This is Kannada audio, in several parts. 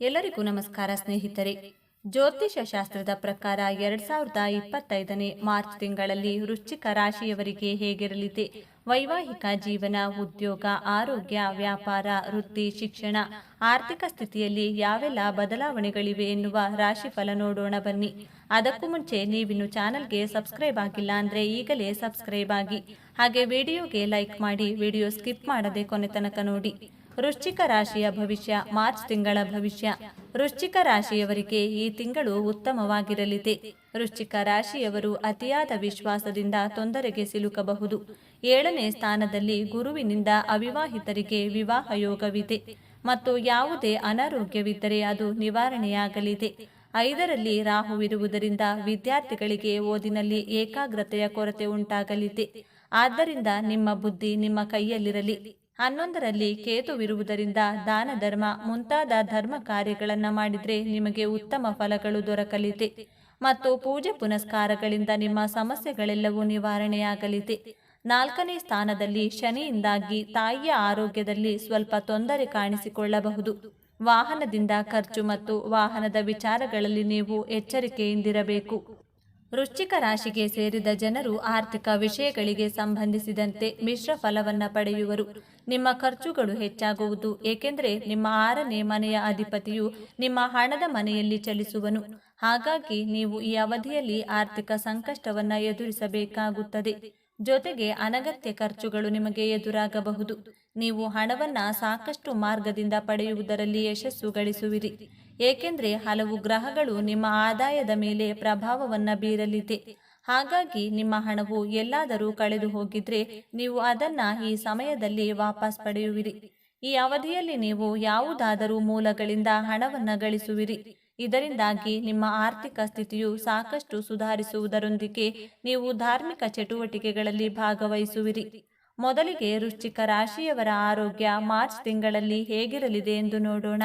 ಎಲ್ಲರಿಗೂ ನಮಸ್ಕಾರ ಸ್ನೇಹಿತರೆ. ಜ್ಯೋತಿಷ ಶಾಸ್ತ್ರದ ಪ್ರಕಾರ ಎರಡ್ ಸಾವಿರದ ಇಪ್ಪತ್ತೈದನೇ ಮಾರ್ಚ್ ತಿಂಗಳಲ್ಲಿ ವೃಶ್ಚಿಕ ರಾಶಿಯವರಿಗೆ ಹೇಗಿರಲಿದೆ? ವೈವಾಹಿಕ ಜೀವನ, ಉದ್ಯೋಗ, ಆರೋಗ್ಯ, ವ್ಯಾಪಾರ, ವೃತ್ತಿ, ಶಿಕ್ಷಣ, ಆರ್ಥಿಕ ಸ್ಥಿತಿಯಲ್ಲಿ ಯಾವೆಲ್ಲ ಬದಲಾವಣೆಗಳಿವೆ ಎನ್ನುವ ರಾಶಿಫಲ ನೋಡೋಣ ಬನ್ನಿ. ಅದಕ್ಕೂ ಮುಂಚೆ ನೀವಿನ್ನು ಚಾನಲ್ಗೆ ಸಬ್ಸ್ಕ್ರೈಬ್ ಆಗಿಲ್ಲ ಅಂದ್ರೆ ಈಗಲೇ ಸಬ್ಸ್ಕ್ರೈಬ್ ಆಗಿ. ಹಾಗೆ ವಿಡಿಯೋಗೆ ಲೈಕ್ ಮಾಡಿ ವಿಡಿಯೋ ಸ್ಕಿಪ್ ಮಾಡದೆ ಕೊನೆ ತನಕ ನೋಡಿ. ವೃಶ್ಚಿಕ ರಾಶಿಯ ಭವಿಷ್ಯ, ಮಾರ್ಚ್ ತಿಂಗಳ ಭವಿಷ್ಯ. ವೃಶ್ಚಿಕ ರಾಶಿಯವರಿಗೆ ಈ ತಿಂಗಳು ಉತ್ತಮವಾಗಿರಲಿದೆ. ವೃಶ್ಚಿಕ ರಾಶಿಯವರು ಅತಿಯಾದ ವಿಶ್ವಾಸದಿಂದ ತೊಂದರೆಗೆ ಸಿಲುಕಬಹುದು. ಏಳನೇ ಸ್ಥಾನದಲ್ಲಿ ಗುರುವಿನಿಂದ ಅವಿವಾಹಿತರಿಗೆ ವಿವಾಹ ಯೋಗವಿದೆ. ಮತ್ತು ಯಾವುದೇ ಅನಾರೋಗ್ಯವಿದ್ದರೆ ಅದು ನಿವಾರಣೆಯಾಗಲಿದೆ. ಐದರಲ್ಲಿ ರಾಹುವಿರುವುದರಿಂದ ವಿದ್ಯಾರ್ಥಿಗಳಿಗೆ ಓದಿನಲ್ಲಿ ಏಕಾಗ್ರತೆಯ ಕೊರತೆ ಉಂಟಾಗಲಿದೆ. ಆದ್ದರಿಂದ ನಿಮ್ಮ ಬುದ್ಧಿ ನಿಮ್ಮ ಕೈಯಲ್ಲಿರಲಿ. ಹನ್ನೊಂದರಲ್ಲಿ ಕೇತುವಿರುವುದರಿಂದ ದಾನ ಧರ್ಮ ಮುಂತಾದ ಧರ್ಮ ಕಾರ್ಯಗಳನ್ನು ಮಾಡಿದರೆ ನಿಮಗೆ ಉತ್ತಮ ಫಲಗಳು ದೊರಕಲಿದೆ. ಮತ್ತು ಪೂಜೆ ಪುನಸ್ಕಾರಗಳಿಂದ ನಿಮ್ಮ ಸಮಸ್ಯೆಗಳೆಲ್ಲವೂ ನಿವಾರಣೆಯಾಗಲಿದೆ. ನಾಲ್ಕನೇ ಸ್ಥಾನದಲ್ಲಿ ಶನಿಯಿಂದಾಗಿ ತಾಯಿಯ ಆರೋಗ್ಯದಲ್ಲಿ ಸ್ವಲ್ಪ ತೊಂದರೆ ಕಾಣಿಸಿಕೊಳ್ಳಬಹುದು. ವಾಹನದಿಂದ ಖರ್ಚು ಮತ್ತು ವಾಹನದ ವಿಚಾರಗಳಲ್ಲಿ ನೀವು ಎಚ್ಚರಿಕೆಯಿಂದಿರಬೇಕು. ವೃಶ್ಚಿಕ ರಾಶಿಗೆ ಸೇರಿದ ಜನರು ಆರ್ಥಿಕ ವಿಷಯಗಳಿಗೆ ಸಂಬಂಧಿಸಿದಂತೆ ಮಿಶ್ರ ಫಲವನ್ನು ಪಡೆಯುವರು. ನಿಮ್ಮ ಖರ್ಚುಗಳು ಹೆಚ್ಚಾಗುವುದು, ಏಕೆಂದರೆ ನಿಮ್ಮ ಆರನೇ ಮನೆಯ ಅಧಿಪತಿಯು ನಿಮ್ಮ ಹಣದ ಮನೆಯಲ್ಲಿ ಚಲಿಸುವನು. ಹಾಗಾಗಿ ನೀವು ಈ ಅವಧಿಯಲ್ಲಿ ಆರ್ಥಿಕ ಸಂಕಷ್ಟವನ್ನು ಎದುರಿಸಬೇಕಾಗುತ್ತದೆ. ಜೊತೆಗೆ ಅನಗತ್ಯ ಖರ್ಚುಗಳು ನಿಮಗೆ ಎದುರಾಗಬಹುದು. ನೀವು ಹಣವನ್ನ ಸಾಕಷ್ಟು ಮಾರ್ಗದಿಂದ ಪಡೆಯುವುದರಲ್ಲಿ ಯಶಸ್ಸು ಗಳಿಸುವಿರಿ. ಏಕೆಂದರೆ ಹಲವು ಗ್ರಹಗಳು ನಿಮ್ಮ ಆದಾಯದ ಮೇಲೆ ಪ್ರಭಾವವನ್ನ ಬೀರಲಿದೆ. ಹಾಗಾಗಿ ನಿಮ್ಮ ಹಣವು ಎಲ್ಲಾದರೂ ಕಳೆದು ಹೋಗಿದ್ರೆ ನೀವು ಅದನ್ನ ಈ ಸಮಯದಲ್ಲಿ ವಾಪಸ್ ಪಡೆಯುವಿರಿ. ಈ ಅವಧಿಯಲ್ಲಿ ನೀವು ಯಾವುದಾದರೂ ಮೂಲಗಳಿಂದ ಹಣವನ್ನ ಗಳಿಸುವಿರಿ. ಇದರಿಂದಾಗಿ ನಿಮ್ಮ ಆರ್ಥಿಕ ಸ್ಥಿತಿಯು ಸಾಕಷ್ಟು ಸುಧಾರಿಸುವುದರೊಂದಿಗೆ ನೀವು ಧಾರ್ಮಿಕ ಚಟುವಟಿಕೆಗಳಲ್ಲಿ ಭಾಗವಹಿಸುವಿರಿ. ಮೊದಲಿಗೆ ವೃಶ್ಚಿಕ ರಾಶಿಯವರ ಆರೋಗ್ಯ ಮಾರ್ಚ್ ತಿಂಗಳಲ್ಲಿ ಹೇಗಿರಲಿದೆ ಎಂದು ನೋಡೋಣ.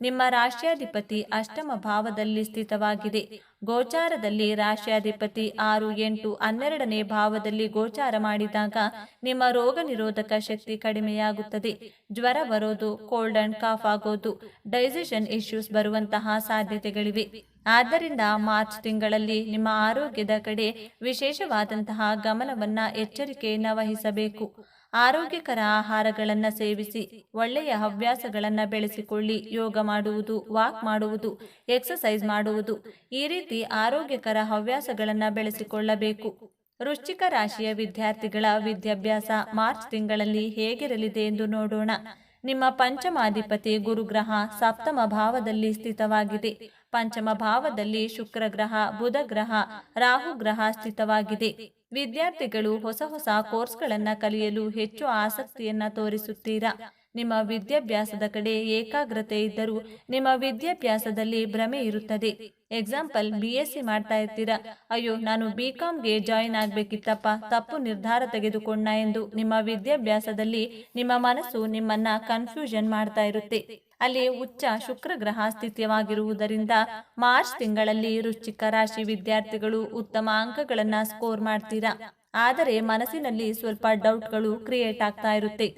ನಿಮ್ಮ ರಾಷ್ಟ್ರಾಧಿಪತಿ ಅಷ್ಟಮ ಭಾವದಲ್ಲಿ ಸ್ಥಿತವಾಗಿದೆ. ಗೋಚಾರದಲ್ಲಿ ರಾಷ್ಟ್ರಾಧಿಪತಿ ಆರು ಎಂಟು ಹನ್ನೆರಡನೇ ಭಾವದಲ್ಲಿ ಗೋಚಾರ ಮಾಡಿದಾಗ ನಿಮ್ಮ ರೋಗ ನಿರೋಧಕ ಶಕ್ತಿ ಕಡಿಮೆಯಾಗುತ್ತದೆ. ಜ್ವರ ಬರೋದು ಕೋಲ್ಡ್ ಅಂಡ್ ಕಾಫ್ ಆಗೋದು ಡೈಜೆಷನ್ ಇಶ್ಯೂಸ್ ಬರುವಂತಹ ಸಾಧ್ಯತೆಗಳಿವೆ. ಆದ್ದರಿಂದ ಮಾರ್ಚ್ ತಿಂಗಳಲ್ಲಿ ನಿಮ್ಮ ಆರೋಗ್ಯದ ಕಡೆ ವಿಶೇಷವಾದಂತಹ ಗಮನವನ್ನ ಎಚ್ಚರಿಕೆಯನ್ನು ವಹಿಸಬೇಕು ಆರೋಗ್ಯಕರ ಆಹಾರಗಳನ್ನು ಸೇವಿಸಿ, ಒಳ್ಳೆಯ ಹವ್ಯಾಸಗಳನ್ನು ಬೆಳೆಸಿಕೊಳ್ಳಿ. ಯೋಗ ಮಾಡುವುದು ವಾಕ್ ಮಾಡುವುದು ಎಕ್ಸಸೈಸ್ ಮಾಡುವುದು. ಈ ರೀತಿ ಆರೋಗ್ಯಕರ ಹವ್ಯಾಸಗಳನ್ನು ಬೆಳೆಸಿಕೊಳ್ಳಬೇಕು. ವೃಶ್ಚಿಕ ರಾಶಿಯ ವಿದ್ಯಾರ್ಥಿಗಳ ವಿದ್ಯಾಭ್ಯಾಸ ಮಾರ್ಚ್ ತಿಂಗಳಲ್ಲಿ ಹೇಗಿರಲಿದೆ ಎಂದು ನೋಡೋಣ. ನಿಮ್ಮ ಪಂಚಮಾಧಿಪತಿ ಗುರುಗ್ರಹ ಸಪ್ತಮ ಭಾವದಲ್ಲಿ ಸ್ಥಿತವಾಗಿದೆ. ಪಂಚಮ ಭಾವದಲ್ಲಿ ಶುಕ್ರ ಗ್ರಹ, ಬುಧ ಗ್ರಹ, ರಾಹು ಗ್ರಹ ಸ್ಥಿತವಾಗಿದೆ. ವಿದ್ಯಾರ್ಥಿಗಳು ಹೊಸ ಹೊಸ ಕೋರ್ಸ್ಗಳನ್ನು ಕಲಿಯಲು ಹೆಚ್ಚು ಆಸಕ್ತಿಯನ್ನ ತೋರಿಸುತ್ತೀರಾ? ನಿಮ್ಮ ವಿದ್ಯಾಭ್ಯಾಸದ ಕಡೆ ಏಕಾಗ್ರತೆ ಇದ್ದರೂ ನಿಮ್ಮ ವಿದ್ಯಾಭ್ಯಾಸದಲ್ಲಿ ಭ್ರಮೆ ಇರುತ್ತದೆ. ಎಕ್ಸಾಂಪಲ್ ಬಿ ಎಸ್ ಸಿ ಮಾಡ್ತಾ ಇರ್ತೀರಾ ಅಯ್ಯೋ, ನಾನು ಬಿ ಕಾಮ್ಗೆ ಜಾಯಿನ್ ಆಗ್ಬೇಕಿತ್ತಪ್ಪ. ತಪ್ಪು ನಿರ್ಧಾರ ತೆಗೆದುಕೊಂಡ ಎಂದು ನಿಮ್ಮ ವಿದ್ಯಾಭ್ಯಾಸದಲ್ಲಿ ನಿಮ್ಮ ಮನಸ್ಸು ನಿಮ್ಮನ್ನ ಕನ್ಫ್ಯೂಷನ್ ಮಾಡ್ತಾ ಇರುತ್ತೆ. ಅಲ್ಲಿ ಉಚ್ಚ ಶುಕ್ರ ಗ್ರಹ ಸ್ಥಿತಿಯವಾಗಿರುವುದರಿಂದ ಮಾರ್ಚ್ ತಿಂಗಳಲ್ಲಿ ರುಚಿಕ ರಾಶಿ ವಿದ್ಯಾರ್ಥಿಗಳು ಉತ್ತಮ ಅಂಕಗಳನ್ನ ಸ್ಕೋರ್ ಮಾಡ್ತೀರಾ? ಆದರೆ ಮನಸ್ಸಿನಲ್ಲಿ ಸ್ವಲ್ಪ ಡೌಟ್ಗಳು ಕ್ರಿಯೇಟ್ ಆಗ್ತಾ ಇರುತ್ತೆ.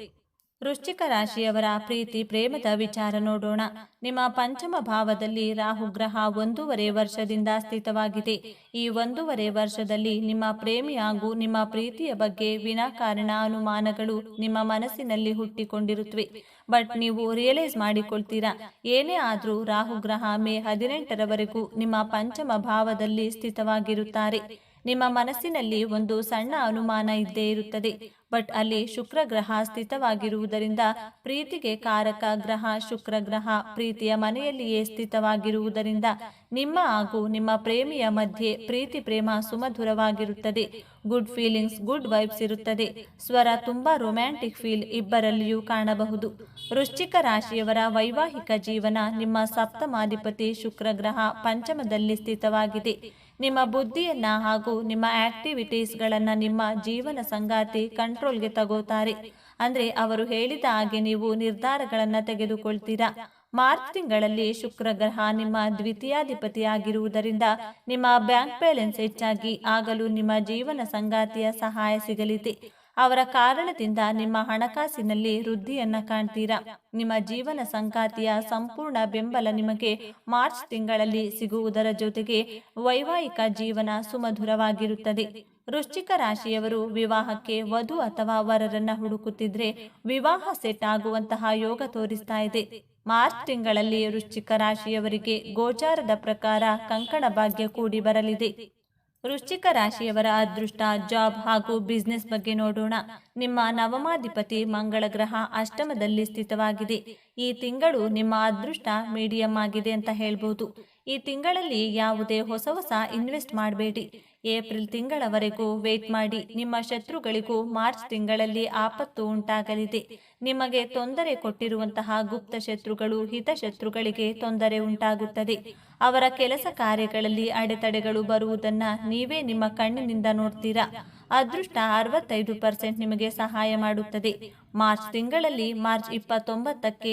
ವೃಶ್ಚಿಕ ರಾಶಿಯವರ ಪ್ರೀತಿ, ಪ್ರೇಮದ ವಿಚಾರ ನೋಡೋಣ. ನಿಮ್ಮ ಪಂಚಮ ಭಾವದಲ್ಲಿ ರಾಹು ಗ್ರಹ ಒಂದೂವರೆ ವರ್ಷದಿಂದ ಸ್ಥಿತವಾಗಿದೆ. ಈ ಒಂದೂವರೆ ವರ್ಷದಲ್ಲಿ ನಿಮ್ಮ ಪ್ರೇಮಿ ಹಾಗೂ ನಿಮ್ಮ ಪ್ರೀತಿಯ ಬಗ್ಗೆ ವಿನಾಕಾರಣ ಅನುಮಾನಗಳು ನಿಮ್ಮ ಮನಸ್ಸಿನಲ್ಲಿ ಹುಟ್ಟಿಕೊಂಡಿರುತ್ತವೆ. ಬಟ್ ನೀವು ರಿಯಲೈಸ್ ಮಾಡಿಕೊಳ್ತೀರಾ? ಏನೇ ಆದರೂ ರಾಹು ಗ್ರಹ ಮೇ ಹದಿನೆಂಟರವರೆಗೂ ನಿಮ್ಮ ಪಂಚಮ ಭಾವದಲ್ಲಿ ಸ್ಥಿತವಾಗಿರುತ್ತಾರೆ. ನಿಮ್ಮ ಮನಸ್ಸಿನಲ್ಲಿ ಒಂದು ಸಣ್ಣ ಅನುಮಾನ ಇದ್ದೇ ಇರುತ್ತದೆ. ಬಟ್ ಅಲ್ಲಿ ಶುಕ್ರ ಗ್ರಹ ಸ್ಥಿತವಾಗಿರುವುದರಿಂದ ಪ್ರೀತಿಗೆ ಕಾರಕ ಗ್ರಹ ಶುಕ್ರ ಗ್ರಹ ಪ್ರೀತಿಯ ಮನೆಯಲ್ಲಿಯೇ ಸ್ಥಿತವಾಗಿರುವುದರಿಂದ ನಿಮ್ಮ ಹಾಗೂ ನಿಮ್ಮ ಪ್ರೇಮಿಯ ಮಧ್ಯೆ ಪ್ರೀತಿ ಪ್ರೇಮ ಸುಮಧುರವಾಗಿರುತ್ತದೆ. ಗುಡ್ ಫೀಲಿಂಗ್ಸ್ ಗುಡ್ ವೈಬ್ಸ್ ಇರುತ್ತದೆ. ಸ್ವರ ತುಂಬಾ ರೊಮ್ಯಾಂಟಿಕ್ ಫೀಲ್ ಇಬ್ಬರಲ್ಲಿಯೂ ಕಾಣಬಹುದು. ವೃಶ್ಚಿಕ ರಾಶಿಯವರ ವೈವಾಹಿಕ ಜೀವನ ನಿಮ್ಮ ಸಪ್ತಮಾಧಿಪತಿ ಶುಕ್ರ ಗ್ರಹ ಪಂಚಮದಲ್ಲಿ ಸ್ಥಿತವಾಗಿದೆ. ನಿಮ್ಮ ಬುದ್ಧಿಯನ್ನ ಹಾಗೂ ನಿಮ್ಮ ಆಕ್ಟಿವಿಟೀಸ್ಗಳನ್ನು ನಿಮ್ಮ ಜೀವನ ಸಂಗಾತಿ ಕಂಟ್ರೋಲ್ಗೆ ತಗೋತಾರೆ. ಅಂದ್ರೆ ಅವರು ಹೇಳಿದ ಹಾಗೆ ನೀವು ನಿರ್ಧಾರಗಳನ್ನು ತೆಗೆದುಕೊಳ್ತೀರಾ. ಮಾರ್ಚ್ ತಿಂಗಳಲ್ಲಿ ಶುಕ್ರ ಗ್ರಹ ನಿಮ್ಮ ದ್ವಿತೀಯಾಧಿಪತಿಯಾಗಿರುವುದರಿಂದ ನಿಮ್ಮ ಬ್ಯಾಂಕ್ ಬ್ಯಾಲೆನ್ಸ್ ಹೆಚ್ಚಾಗಿ ಆಗಲು ನಿಮ್ಮ ಜೀವನ ಸಂಗಾತಿಯ ಸಹಾಯ ಸಿಗಲಿದೆ. ಅವರ ಕಾರಣದಿಂದ ನಿಮ್ಮ ಹಣಕಾಸಿನಲ್ಲಿ ವೃದ್ಧಿಯನ್ನ ಕಾಣ್ತೀರಾ? ನಿಮ್ಮ ಜೀವನ ಸಂಗಾತಿಯ ಸಂಪೂರ್ಣ ಬೆಂಬಲ ನಿಮಗೆ ಮಾರ್ಚ್ ತಿಂಗಳಲ್ಲಿ ಸಿಗುವುದರ ಜೊತೆಗೆ ವೈವಾಹಿಕ ಜೀವನ ಸುಮಧುರವಾಗಿರುತ್ತದೆ. ವೃಶ್ಚಿಕ ರಾಶಿಯವರು ವಿವಾಹಕ್ಕೆ ವಧು ಅಥವಾ ವರರನ್ನ ಹುಡುಕುತ್ತಿದ್ರೆ ವಿವಾಹ ಸೆಟ್ ಆಗುವಂತಹ ಯೋಗ ತೋರಿಸ್ತಾ ಇದೆ. ಮಾರ್ಚ್ ತಿಂಗಳಲ್ಲಿ ವೃಶ್ಚಿಕ ರಾಶಿಯವರಿಗೆ ಗೋಚಾರದ ಪ್ರಕಾರ ಕಂಕಣ ಭಾಗ್ಯ ಕೂಡಿ ಬರಲಿದೆ. ವೃಶ್ಚಿಕ ರಾಶಿಯವರ ಅದೃಷ್ಟ, ಜಾಬ್ ಹಾಗೂ ಬಿಸ್ನೆಸ್ ಬಗ್ಗೆ ನೋಡೋಣ. ನಿಮ್ಮ ನವಮಾಧಿಪತಿ ಮಂಗಳ ಗ್ರಹ ಅಷ್ಟಮದಲ್ಲಿ ಸ್ಥಿತವಾಗಿದೆ. ಈ ತಿಂಗಳು ನಿಮ್ಮ ಅದೃಷ್ಟ ಮೀಡಿಯಂ ಆಗಿದೆ ಅಂತ ಹೇಳ್ಬೋದು. ಈ ತಿಂಗಳಲ್ಲಿ ಯಾವುದೇ ಹೊಸ ಹೊಸ ಇನ್ವೆಸ್ಟ್ ಮಾಡಬೇಡಿ. ಏಪ್ರಿಲ್ ತಿಂಗಳವರೆಗೂ ವೇಟ್ ಮಾಡಿ. ನಿಮ್ಮ ಶತ್ರುಗಳಿಗೂ ಮಾರ್ಚ್ ತಿಂಗಳಲ್ಲಿ ಆಪತ್ತು ಉಂಟಾಗಲಿದೆ. ನಿಮಗೆ ತೊಂದರೆ ಕೊಟ್ಟಿರುವಂತಹ ಗುಪ್ತ ಶತ್ರುಗಳು ಹಿತಶತ್ರುಗಳಿಗೆ ತೊಂದರೆ ಉಂಟಾಗುತ್ತದೆ. ಅವರ ಕೆಲಸ ಕಾರ್ಯಗಳಲ್ಲಿ ಅಡೆತಡೆಗಳು ಬರುವುದನ್ನ ನೀವೇ ನಿಮ್ಮ ಕಣ್ಣಿನಿಂದ ನೋಡ್ತೀರಾ. ಅದೃಷ್ಟ ಅರವತ್ತೈದು ಪರ್ಸೆಂಟ್ ನಿಮಗೆ ಸಹಾಯ ಮಾಡುತ್ತದೆ. ಮಾರ್ಚ್ ತಿಂಗಳಲ್ಲಿ ಮಾರ್ಚ್ ಇಪ್ಪತ್ತೊಂಬತ್ತಕ್ಕೆ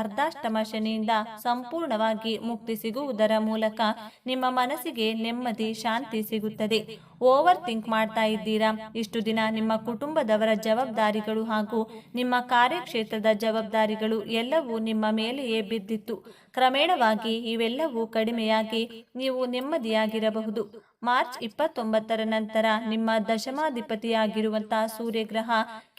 ಅರ್ಧಾಷ್ಟಮ ಶನಿಯಿಂದ ಸಂಪೂರ್ಣವಾಗಿ ಮುಕ್ತಿ ಸಿಗುವುದರ ಮೂಲಕ ನಿಮ್ಮ ಮನಸ್ಸಿಗೆ ನೆಮ್ಮದಿ, ಶಾಂತಿ ಸಿಗುತ್ತದೆ. ಓವರ್ ಥಿಂಕ್ ಮಾಡ್ತಾ ಇದ್ದೀರಾ? ಇಷ್ಟು ದಿನ ನಿಮ್ಮ ಕುಟುಂಬದವರ ಜವಾಬ್ದಾರಿಗಳು ಹಾಗೂ ನಿಮ್ಮ ಕಾರ್ಯಕ್ಷೇತ್ರದ ಜವಾಬ್ದಾರಿಗಳು ಎಲ್ಲವೂ ನಿಮ್ಮ ಮೇಲೆಯೇ ಬಿದ್ದಿತ್ತು. ಕ್ರಮೇಣವಾಗಿ ಇವೆಲ್ಲವೂ ಕಡಿಮೆಯಾಗಿ ನೀವು ನೆಮ್ಮದಿಯಾಗಿರಬಹುದು. ಮಾರ್ಚ್ ಇಪ್ಪತ್ತೊಂಬತ್ತರ ನಂತರ ನಿಮ್ಮ ದಶಮಾಧಿಪತಿಯಾಗಿರುವಂತಹ ಸೂರ್ಯಗ್ರಹ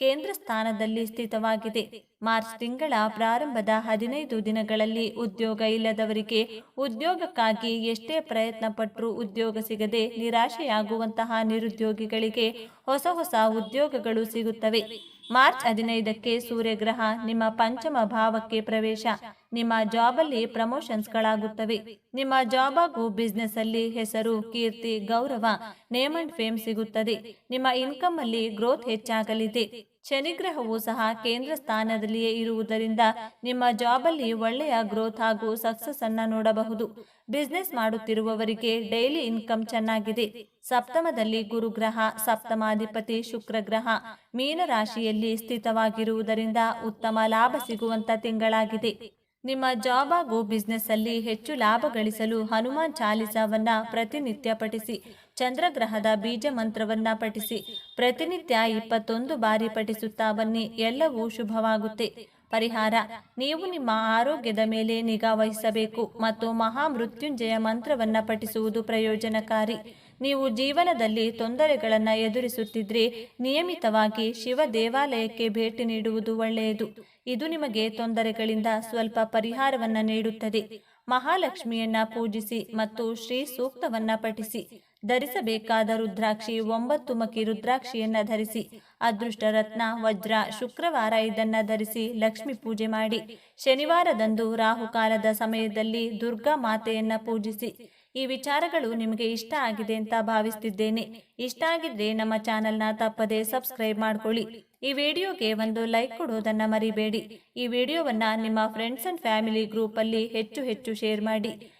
ಕೇಂದ್ರ ಸ್ಥಾನದಲ್ಲಿ ಸ್ಥಿತವಾಗಿದೆ ಮಾರ್ಚ್ ತಿಂಗಳ ಪ್ರಾರಂಭದ ಹದಿನೈದು ದಿನಗಳಲ್ಲಿ ಉದ್ಯೋಗ ಇಲ್ಲದವರಿಗೆ ಉದ್ಯೋಗಕ್ಕಾಗಿ ಎಷ್ಟೇ ಪ್ರಯತ್ನ ಪಟ್ಟರೂ ಉದ್ಯೋಗ ಸಿಗದೆ ನಿರಾಶೆಯಾಗುವಂತಹ ನಿರುದ್ಯೋಗಿಗಳಿಗೆ ಹೊಸ ಹೊಸ ಉದ್ಯೋಗಗಳು ಸಿಗುತ್ತವೆ. ಮಾರ್ಚ್ ಹದಿನೈದಕ್ಕೆ ಸೂರ್ಯಗ್ರಹ ನಿಮ್ಮ ಪಂಚಮ ಭಾವಕ್ಕೆ ಪ್ರವೇಶ. ನಿಮ್ಮ ಜಾಬಲ್ಲಿ ಪ್ರಮೋಷನ್ಸ್ಗಳಾಗುತ್ತವೆ. ನಿಮ್ಮ ಜಾಬ್ ಹಾಗೂ ಬಿಸ್ನೆಸ್ ಅಲ್ಲಿ ಹೆಸರು, ಕೀರ್ತಿ, ಗೌರವ, ನೇಮ್ ಅಂಡ್ ಫೇಮ್ ಸಿಗುತ್ತದೆ. ನಿಮ್ಮ ಇನ್ಕಮ್ ಅಲ್ಲಿ ಗ್ರೋತ್ ಹೆಚ್ಚಾಗಲಿದೆ. ಶನಿಗ್ರಹವು ಸಹ ಕೇಂದ್ರ ಸ್ಥಾನದಲ್ಲಿಯೇ ಇರುವುದರಿಂದ ನಿಮ್ಮ ಜಾಬಲ್ಲಿ ಒಳ್ಳೆಯ ಗ್ರೋತ್ ಹಾಗೂ ಸಕ್ಸಸ್ ಅನ್ನ ನೋಡಬಹುದು. ಬಿಸ್ನೆಸ್ ಮಾಡುತ್ತಿರುವವರಿಗೆ ಡೈಲಿ ಇನ್ಕಮ್ ಚೆನ್ನಾಗಿದೆ. ಸಪ್ತಮದಲ್ಲಿ ಗುರುಗ್ರಹ, ಸಪ್ತಮಾಧಿಪತಿ ಶುಕ್ರಗ್ರಹ, ಮೀನರಾಶಿಯಲ್ಲಿ ಸ್ಥಿತವಾಗಿರುವುದರಿಂದ ಉತ್ತಮ ಲಾಭ ಸಿಗುವಂತ ತಿಂಗಳಾಗಿದೆ. ನಿಮ್ಮ ಜಾಬ್ ಹಾಗೂ ಬಿಸ್ನೆಸ್ ಅಲ್ಲಿ ಹೆಚ್ಚು ಲಾಭ ಗಳಿಸಲು ಹನುಮಾನ್ ಚಾಲಿಸಾವನ್ನ ಪ್ರತಿನಿತ್ಯ ಪಠಿಸಿ ಚಂದ್ರಗ್ರಹದ ಬೀಜ ಮಂತ್ರವನ್ನ ಪಠಿಸಿ. ಪ್ರತಿನಿತ್ಯ ಇಪ್ಪತ್ತೊಂದು ಬಾರಿ ಪಠಿಸುತ್ತಾ ಬನ್ನಿ. ಎಲ್ಲವೂ ಶುಭವಾಗುತ್ತೆ. ಪರಿಹಾರ, ನೀವು ನಿಮ್ಮ ಆರೋಗ್ಯದ ಮೇಲೆ ನಿಗಾ ವಹಿಸಬೇಕು ಮತ್ತು ಮಹಾಮೃತ್ಯುಂಜಯ ಮಂತ್ರವನ್ನ ಪಠಿಸುವುದು ಪ್ರಯೋಜನಕಾರಿ. ನೀವು ಜೀವನದಲ್ಲಿ ತೊಂದರೆಗಳನ್ನು ಎದುರಿಸುತ್ತಿದ್ರೆ ನಿಯಮಿತವಾಗಿ ಶಿವ ದೇವಾಲಯಕ್ಕೆ ಭೇಟಿ ನೀಡುವುದು ಒಳ್ಳೆಯದು. ಇದು ನಿಮಗೆ ತೊಂದರೆಗಳಿಂದ ಸ್ವಲ್ಪ ಪರಿಹಾರವನ್ನ ನೀಡುತ್ತದೆ. ಮಹಾಲಕ್ಷ್ಮಿಯನ್ನ ಪೂಜಿಸಿ ಮತ್ತು ಶ್ರೀ ಸೂಕ್ತವನ್ನ ಪಠಿಸಿ. ಧರಿಸಬೇಕಾದ ರುದ್ರಾಕ್ಷಿ ಒಂಬತ್ತು ಮಕಿ ರುದ್ರಾಕ್ಷಿಯನ್ನ ಧರಿಸಿ, ಅದೃಷ್ಟ ರತ್ನ, ವಜ್ರ, ಶುಕ್ರವಾರ ಇದನ್ನ ಧರಿಸಿ ಲಕ್ಷ್ಮಿ ಪೂಜೆ ಮಾಡಿ, ಶನಿವಾರದಂದು ರಾಹುಕಾಲದ ಸಮಯದಲ್ಲಿ ದುರ್ಗಾ ಮಾತೆಯನ್ನ ಪೂಜಿಸಿ, ಈ ವಿಚಾರಗಳು ನಿಮಗೆ ಇಷ್ಟ ಆಗಿದೆ ಅಂತ ಭಾವಿಸ್ತಿದ್ದೇನೆ. ಇಷ್ಟ ಆಗಿದ್ರೆ ನಮ್ಮ ಚಾನೆಲ್ನ ತಪ್ಪದೆ ಸಬ್ಸ್ಕ್ರೈಬ್ ಮಾಡ್ಕೊಳ್ಳಿ. ಈ ವಿಡಿಯೋಗೆ ಒಂದು ಲೈಕ್ ಕೊಡೋದನ್ನ ಮರಿಬೇಡಿ. ಈ ವಿಡಿಯೋವನ್ನ ನಿಮ್ಮ ಫ್ರೆಂಡ್ಸ್ ಅಂಡ್ ಫ್ಯಾಮಿಲಿ ಗ್ರೂಪಲ್ಲಿ ಹೆಚ್ಚು ಹೆಚ್ಚು ಶೇರ್ ಮಾಡಿ.